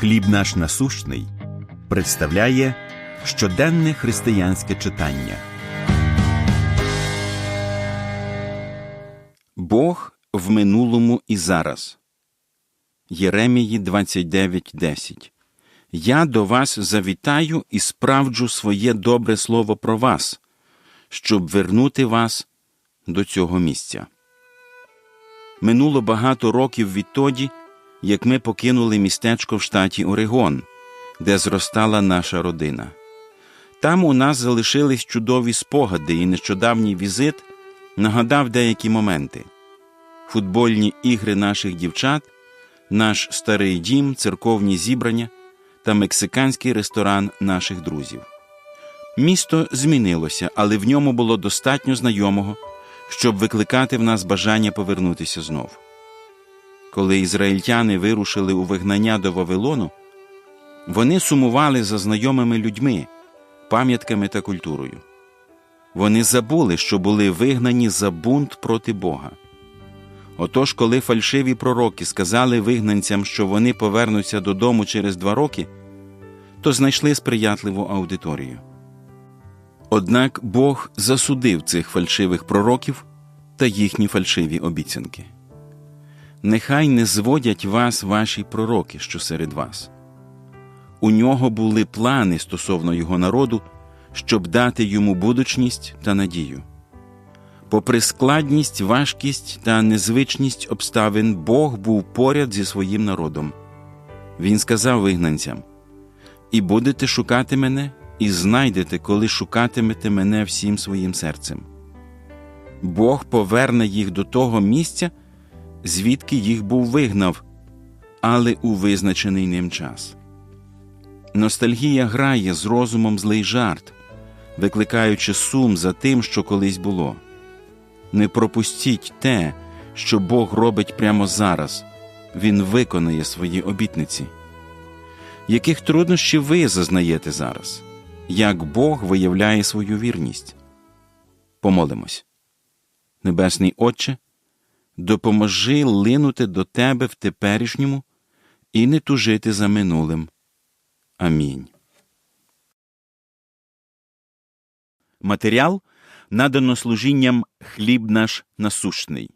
Хліб наш насущний представляє щоденне християнське читання. Бог в минулому і зараз. Єремії 29.10 Я до вас завітаю і справджу своє добре слово про вас, щоб вернути вас до цього місця. Минуло багато років відтоді, як ми покинули містечко в штаті Орегон, де зростала наша родина. Там у нас залишились чудові спогади, і нещодавній візит нагадав деякі моменти: футбольні ігри наших дівчат, наш старий дім, церковні зібрання та мексиканський ресторан наших друзів. Місто змінилося, але в ньому було достатньо знайомого, щоб викликати в нас бажання повернутися знов. Коли ізраїльтяни вирушили у вигнання до Вавилону, вони сумували за знайомими людьми, пам'ятками та культурою. Вони забули, що були вигнані за бунт проти Бога. Отож, коли фальшиві пророки сказали вигнанцям, що вони повернуться додому через два роки, то знайшли сприятливу аудиторію. Однак Бог засудив цих фальшивих пророків та їхні фальшиві обіцянки. Нехай не зводять вас ваші пророки, що серед вас. У нього були плани стосовно його народу, щоб дати йому будучність та надію. Попри складність, важкість та незвичність обставин, Бог був поряд зі своїм народом. Він сказав вигнанцям: І будете шукати мене, і знайдете, коли шукатимете мене всім своїм серцем. Бог поверне їх до того місця, звідки їх був вигнав, але у визначений ним час. Ностальгія грає з розумом злий жарт, викликаючи сум за тим, що колись було. Не пропустіть те, що Бог робить прямо зараз, Він виконає свої обітниці. Яких труднощів ви зазнаєте зараз? Як Бог виявляє свою вірність? Помолимось. Небесний Отче, допоможи линути до Тебе в теперішньому і не тужити за минулим. Амінь. Матеріал надано служінням хліб наш насущний.